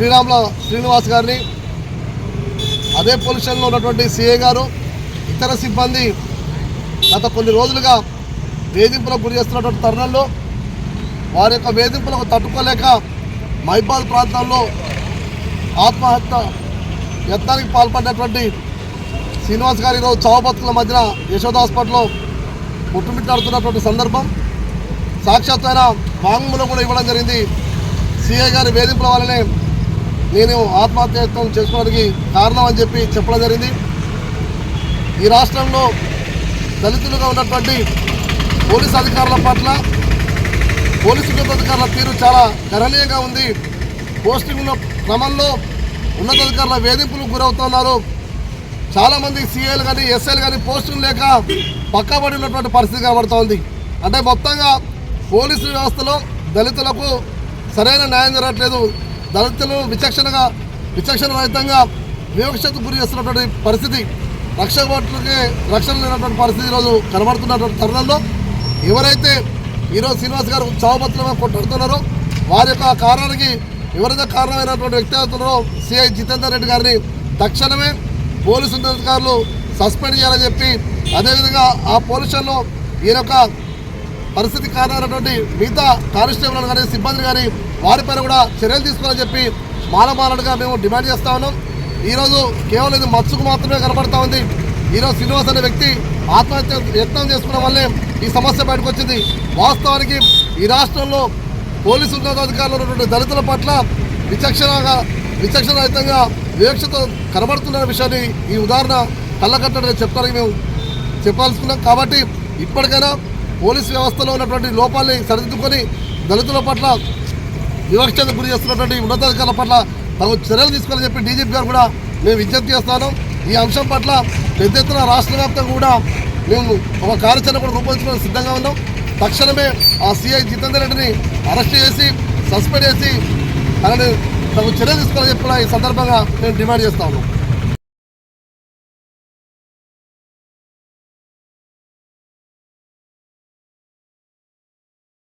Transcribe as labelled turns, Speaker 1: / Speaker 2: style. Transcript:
Speaker 1: శ్రీరాముల శ్రీనివాస్ గారిని అదే పొజిషన్లో ఉన్నటువంటి సిఏ గారు ఇతర సిబ్బంది గత కొన్ని రోజులుగా వేధింపులకు గురి చేస్తున్నటువంటి తరుణంలో వారి యొక్క వేధింపులకు తట్టుకోలేక మైబాద్ ప్రాంతంలో ఆత్మహత్య యత్నానికి పాల్పడినటువంటి శ్రీనివాస్ గారి ఈరోజు చావు బతుకుల మధ్యన యశోద హాస్పిటల్లో పుట్టుమిట్టాడుతున్నటువంటి సందర్భం. సాక్షాత్తైన వాంగ్మూలం కూడా ఇవ్వడం జరిగింది. సిఐ గారి వేధింపుల వల్లనే నేను ఆత్మహత్యత్వం చేసుకోవడానికి కారణం అని చెప్పి చెప్పడం జరిగింది. ఈ రాష్ట్రంలో దళితులుగా ఉన్నటువంటి పోలీస్ అధికారుల పట్ల పోలీసు ఉన్నతాధికారుల తీరు చాలా గణనీయంగా ఉంది. పోస్టింగ్ ఉన్న క్రమంలో ఉన్నతాధికారుల వేధింపులకు గురవుతున్నారు. చాలామంది సీఏలు కానీ ఎస్ఐలు కానీ పోస్టింగ్ లేక పక్కబడి ఉన్నటువంటి పరిస్థితి కనబడుతోంది. అంటే మొత్తంగా పోలీసు వ్యవస్థలో దళితులకు సరైన న్యాయం జరగట్లేదు. దళితులు విచక్షణగా విచక్షణ రహితంగా వివక్షతకు గురి చేస్తున్నటువంటి పరిస్థితి లక్ష భటులకి రక్షణ లేనటువంటి పరిస్థితి ఈరోజు కనబడుతున్నటువంటి తరుణంలో ఎవరైతే ఈరోజు శ్రీనివాస్ గారు చావుపత్రంగా కొట్లాడుతున్నారో వారి యొక్క కారణానికి ఎవరైతే కారణమైనటువంటి వ్యక్తి అవుతున్నారో సిఐ జితేందర్ రెడ్డి గారిని తక్షణమే పోలీసు ఉన్నతాధికారులు సస్పెండ్ చేయాలని చెప్పి అదేవిధంగా ఆ పోలీసుల్లో ఈయన యొక్క పరిస్థితి కారణమైనటువంటి మిగతా కానిస్టేబుల్ కానీ సిబ్బంది కానీ వారిపైన కూడా చర్యలు తీసుకోవాలని చెప్పి మాలమాలడుగా మేము డిమాండ్ చేస్తా ఉన్నాం. ఈరోజు కేవలం ఇది మత్సుకు మాత్రమే కనపడతా ఉంది. ఈరోజు శ్రీనివాస్ అనే వ్యక్తి ఆత్మహత్య యత్నం చేసుకున్న వల్లే ఈ సమస్య బయటకు వచ్చింది. వాస్తవానికి ఈ రాష్ట్రంలో పోలీసు ఉన్నతాధికారులు ఉన్నటువంటి దళితుల పట్ల విచక్షణగా విచక్షణ రహితంగా వివక్షతో కనబడుతున్న విషయాన్ని ఈ ఉదాహరణ కళ్ళకట్టడని చెప్పడానికి మేము చెప్పాల్సుకున్నాం కాబట్టి ఇప్పటికైనా పోలీస్ వ్యవస్థలో ఉన్నటువంటి లోపాలని సరిదిద్దుకొని దళితుల పట్ల వివక్షతకు గురి చేస్తున్నటువంటి ఉన్నతాధికారుల పట్ల తగు చర్యలు తీసుకోవాలని చెప్పి డీజీపీ గారు కూడా మేము విజ్ఞప్తి చేస్తాను. ఈ అంశం పట్ల పెద్ద ఎత్తున రాష్ట్ర వ్యాప్తంగా కూడా మేము ఒక కార్యాచరణ కూడా రూపొందించడానికి సిద్ధంగా ఉన్నాం. తక్షణమే ఆ సిఐ జితేందర్ రెడ్డిని అరెస్ట్ చేసి సస్పెండ్ చేసి అలానే తగు చర్యలు తీసుకోవాలని చెప్పి ఈ సందర్భంగా మేము డిమాండ్ చేస్తా ఉన్నాం.